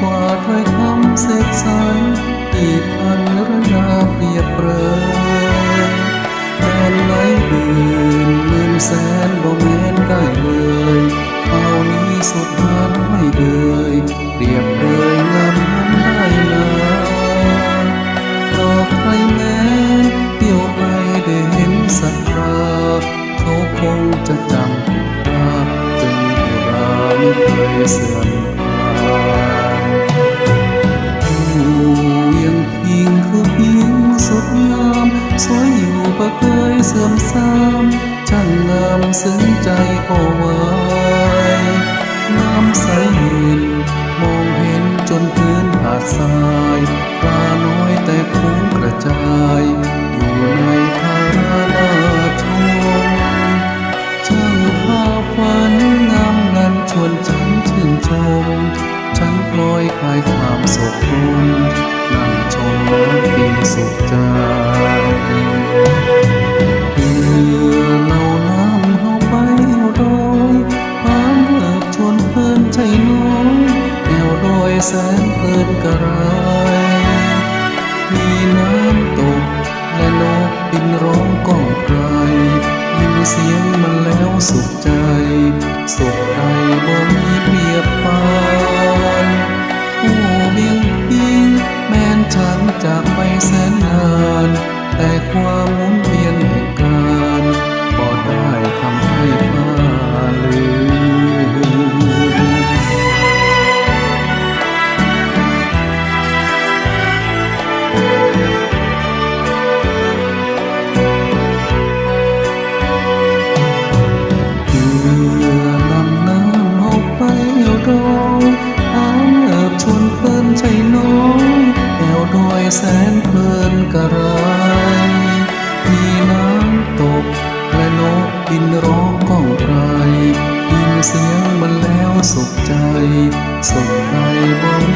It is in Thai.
กว่าถ้อยคำเสกสรรอีกพันระดาเปรียบเปรยแม่นไหนอื่นหมื่นแสนบ่แม่นได้เลยเอานี้สุดหานไม่เอ่ยเปรียบเปรยงามนั้นได้นาหลอใครแม้เที่ยวไปได้เห็นสักคราเขาคงจะจำผิดพลาดจนอุราไม่เคยเสื่อม เสื่อมสามช่างงามซึ้งใจพอไว้น้ำใสเห็นมองเห็นจนพื้นหาดทรายปลาน้อยแต่คุ้งกระจาย อยู่ในทารานาชมช่างภาพฝันงามนั้นชวนฉันชื่นชมฉันพลอยคลายความโศกมนนั่งชมน้ำปิงสุขใจ แสนเพลินกระไรมีน้ำ แสนเพลินกระไรมีน้ำตกและนกบินร้องก้องไกรยินเสียงมันแล้วสุขใจสุขใจบ่